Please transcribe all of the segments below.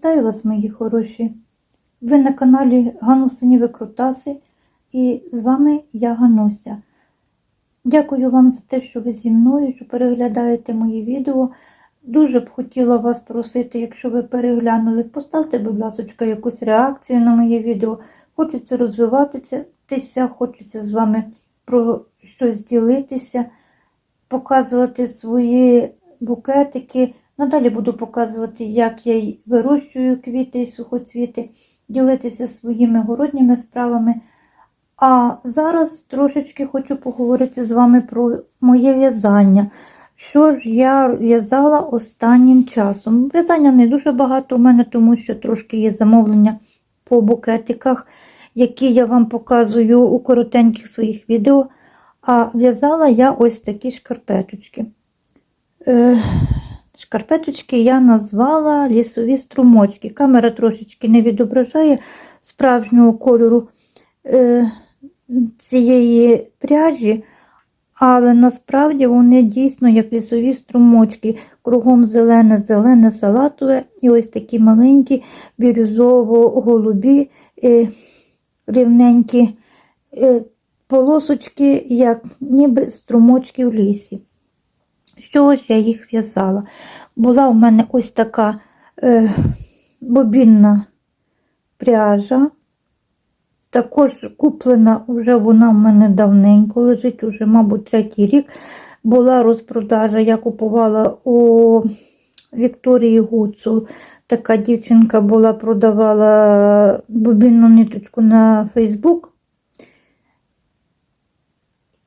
Вітаю вас, мої хороші! Ви на каналі Ганусині Викрутаси і з вами я Гануся. Дякую вам за те, що ви зі мною, що переглядаєте мої відео. Дуже б хотіла вас просити, якщо ви переглянули, поставте, будь ласка, якусь реакцію на моє відео. Хочеться розвиватися, хочеться з вами про щось ділитися, показувати свої букетики. Надалі буду показувати, як я вирощую квіти і сухоцвіти, ділитися своїми городніми справами. А зараз трошечки хочу поговорити з вами про моє в'язання. Що ж я в'язала останнім часом? В'язання не дуже багато у мене, тому що трошки є замовлення по букетиках, які я вам показую у коротеньких своїх відео. А в'язала я ось такі шкарпеточки. Е, Шкарпеточки я назвала лісові струмочки. Камера трошечки не відображає справжнього кольору е, цієї пряжі, але насправді вони дійсно як лісові струмочки, кругом зелене, зелене, салатове і ось такі маленькі бірюзово-голубі, е, рівненькі е, полосочки, як ніби струмочки в лісі. З чого ж я їх в'язала? Була у мене ось така е, бобінна пряжа. Також куплена вже вона в мене давненько лежить, уже, мабуть, третій рік. Була розпродажа, я купувала у Вікторії Гуцул. Така дівчинка була, продавала бобінну ниточку на Фейсбук.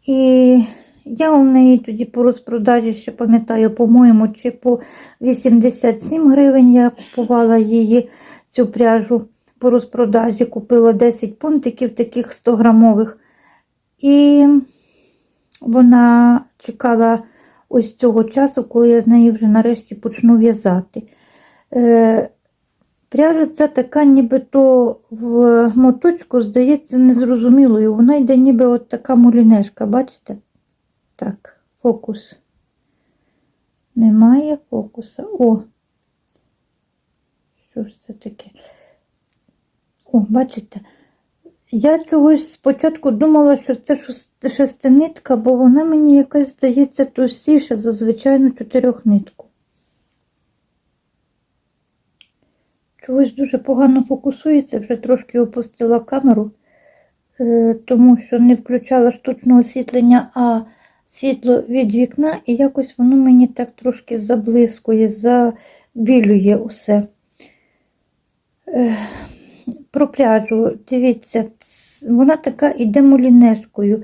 І я у неї тоді по розпродажі, ще пам'ятаю, по-моєму, чи по 87 гривень я купувала її цю пряжу по розпродажі, купила 10 пунктиків таких 100 грамових. І вона чекала ось цього часу, коли я з нею вже нарешті почну в'язати. Е, Пряжа ця така, нібито в моточку, здається, незрозумілою. Вона йде ніби от така мулінешка, бачите? Так, фокус. Немає фокуса. О! Що ж це таке? О, бачите? Я чогось спочатку думала, що це шестинитка, бо вона мені якась здається товстіша за звичайну чотирьохнитку. Чогось дуже погано фокусується, вже трошки опустила камеру, е, тому що не включала штучного освітлення, а світло від вікна, і якось воно мені так трошки заблискує, забілює усе. Про пряжу, дивіться, вона така іде молінешкою.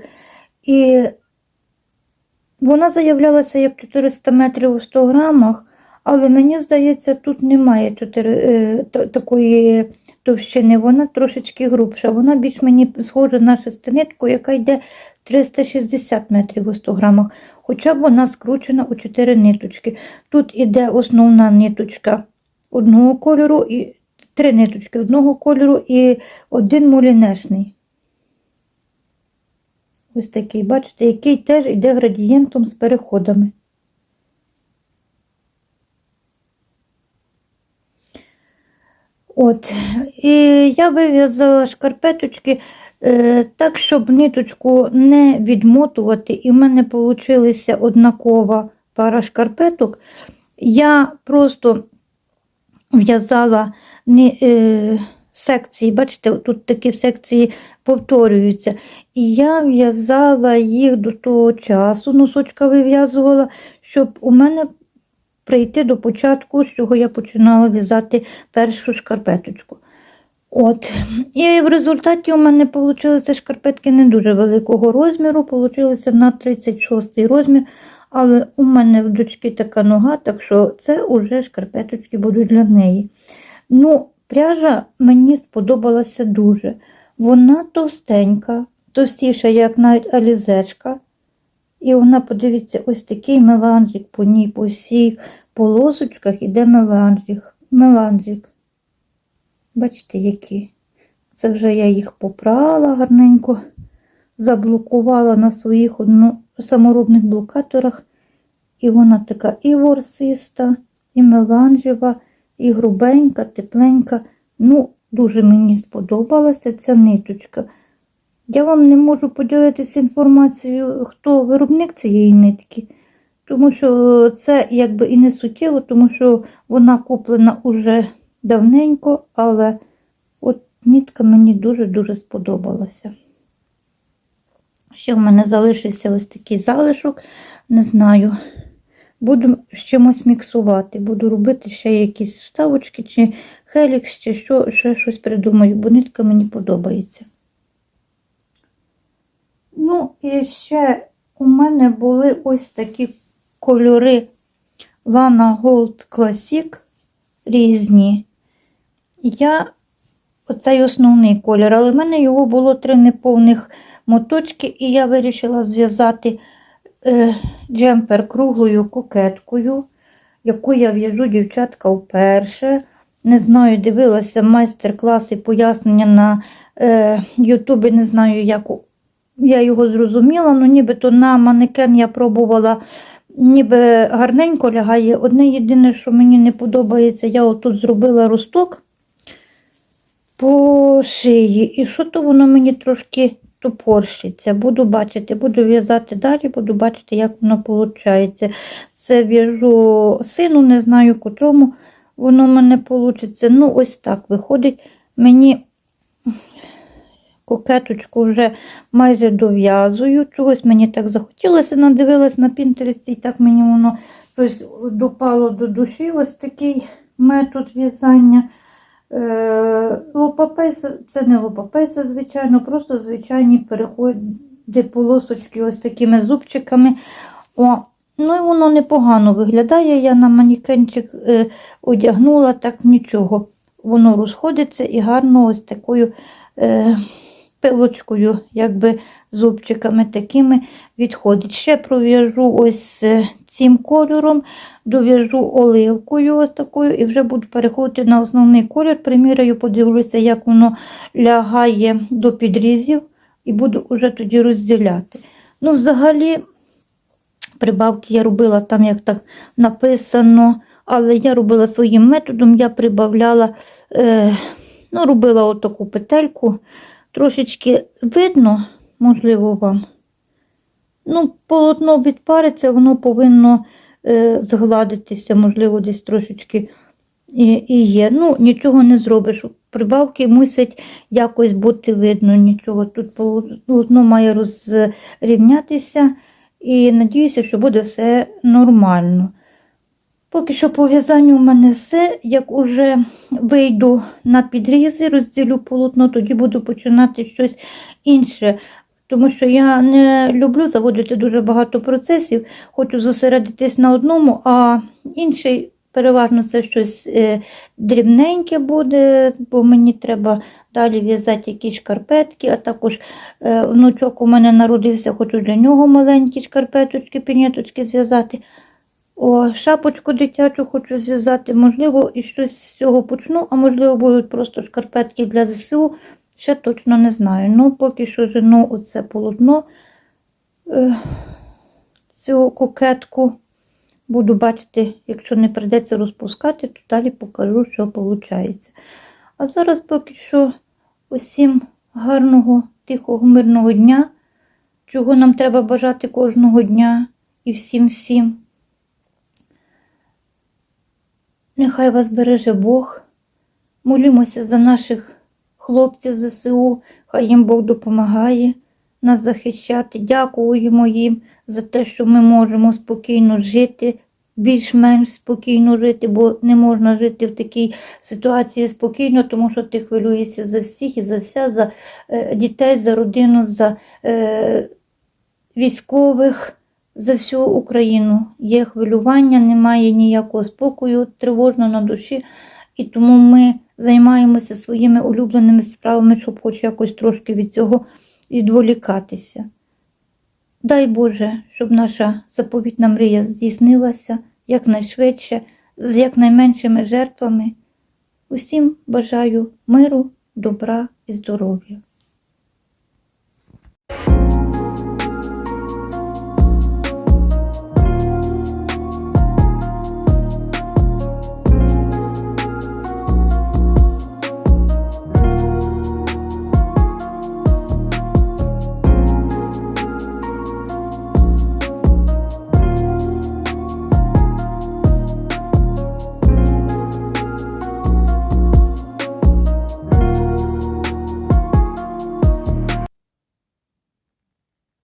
І вона заявлялася як 400 метрів у 100 грамах, але мені здається, тут немає 4, е, такої товщини, вона трошечки грубша. Вона більш мені схожа на шестинитку, яка йде 360 метрів у 100 грамах. Хоча б вона скручена у 4 ниточки. Тут іде основна ниточка одного кольору, і три ниточки одного кольору і один мулінешний. Ось такий, бачите, який теж йде градієнтом з переходами. От, і я вив'язала шкарпеточки так, щоб ниточку не відмотувати, і в мене вийшла однакова пара шкарпеток. Я просто в'язала е, секції, бачите, тут такі секції повторюються. І я в'язала їх до того часу, носочка вив'язувала, щоб у мене прийти до початку, з чого я починала в'язати першу шкарпеточку. От. І в результаті у мене вийшли шкарпетки не дуже великого розміру, вийшло на 36 розмір. Але у мене в дочки така нога, так що це вже шкарпеточки будуть для неї. Ну, пряжа мені сподобалася дуже. Вона товстенька, товстіша, як навіть алізечка. І вона, подивіться, ось такий меланжик по ній, по всіх полосочках іде меланжик. меланжик. Бачите, які? Це вже я їх попрала гарненько, заблокувала на своїх одно, саморобних блокаторах. І вона така і ворсиста, і меланжева, і грубенька, тепленька. Ну, дуже мені сподобалася ця ниточка. Я вам не можу поділитися інформацією, хто виробник цієї нитки, тому що це якби і не суттєво, тому що вона куплена уже давненько, але от нитка мені дуже-дуже сподобалася. Ще в мене залишився ось такий залишок, не знаю. Буду з чимось міксувати, буду робити ще якісь вставочки, чи хелікс, чи що, ще щось придумаю, бо нитка мені подобається. Ну, і ще у мене були ось такі кольори Lana Gold Classic різні. Я оцей основний колір, але в мене його було три неповних моточки, і я вирішила зв'язати е, джемпер круглою кокеткою, яку я в'яжу дівчатка вперше. Не знаю, дивилася майстер-класи, пояснення на е, Ютубі, не знаю, як я його зрозуміла, ну нібито на манекен я пробувала, ніби гарненько лягає. Одне єдине, що мені не подобається, я отут зробила росток шиї, і що то воно мені трошки топорщиться. Буду бачити, буду в'язати далі, буду бачити, як воно виходить. Це в'яжу сину, не знаю, котрому воно в мене вийде. Ну, ось так виходить. Мені кокеточку вже майже дов'язую. Чогось мені так захотілося, надивилась на Пінтересті, і так мені воно щось допало до душі. Ось такий метод в'язання. Е, Лопапеса, це не лопапеса, звичайно, просто звичайні переходи полосочки ось такими зубчиками. О, ну і воно непогано виглядає. Я на манікенчик е, одягнула, так нічого. Воно розходиться і гарно ось такою е, пилочкою, якби зубчиками такими відходить. Ще пров'яжу ось цим кольором, дов'яжу оливкою ось такою і вже буду переходити на основний колір. Приміряю, подивлюся, як воно лягає до підрізів, і буду вже тоді розділяти. Ну, взагалі, прибавки я робила там, як так написано, але я робила своїм методом, я прибавляла, е, ну, робила отаку петельку. Трошечки видно, можливо, вам. Ну, полотно відпариться, воно повинно е, згладитися, можливо, десь трошечки і, і є. Ну, нічого не зробиш. Прибавки мусять якось бути видно, нічого. Тут полотно має розрівнятися і надіюся, що буде все нормально. Поки що по в'язанню у мене все. Як уже вийду на підрізи, розділю полотно, тоді буду починати щось інше. Тому що я не люблю заводити дуже багато процесів, хочу зосередитись на одному, а інший переважно це щось е, дрібненьке буде, бо мені треба далі в'язати якісь шкарпетки, а також е, внучок у мене народився, хочу для нього маленькі шкарпеточки, пінеточки зв'язати. О, шапочку дитячу хочу зв'язати, можливо, і щось з цього почну, а можливо, будуть просто шкарпетки для ЗСУ. Ще точно не знаю. Ну, поки що жену оце полотно е, цю кокетку. Буду бачити, якщо не прийдеться розпускати, то далі покажу, що виходить. А зараз поки що усім гарного, тихого, мирного дня, чого нам треба бажати кожного дня і всім-всім. Нехай вас береже Бог. Молімося за наших хлопців ЗСУ, хай їм Бог допомагає нас захищати. Дякуємо їм за те, що ми можемо спокійно жити, більш-менш спокійно жити, бо не можна жити в такій ситуації спокійно, тому що ти хвилюєшся за всіх і за все, за е, дітей, за родину, за е, військових. За всю Україну є хвилювання, немає ніякого спокою, тривожно на душі, і тому ми займаємося своїми улюбленими справами, щоб хоч якось трошки від цього відволікатися. Дай Боже, щоб наша заповітна мрія здійснилася якнайшвидше, з якнайменшими жертвами. Усім бажаю миру, добра і здоров'я.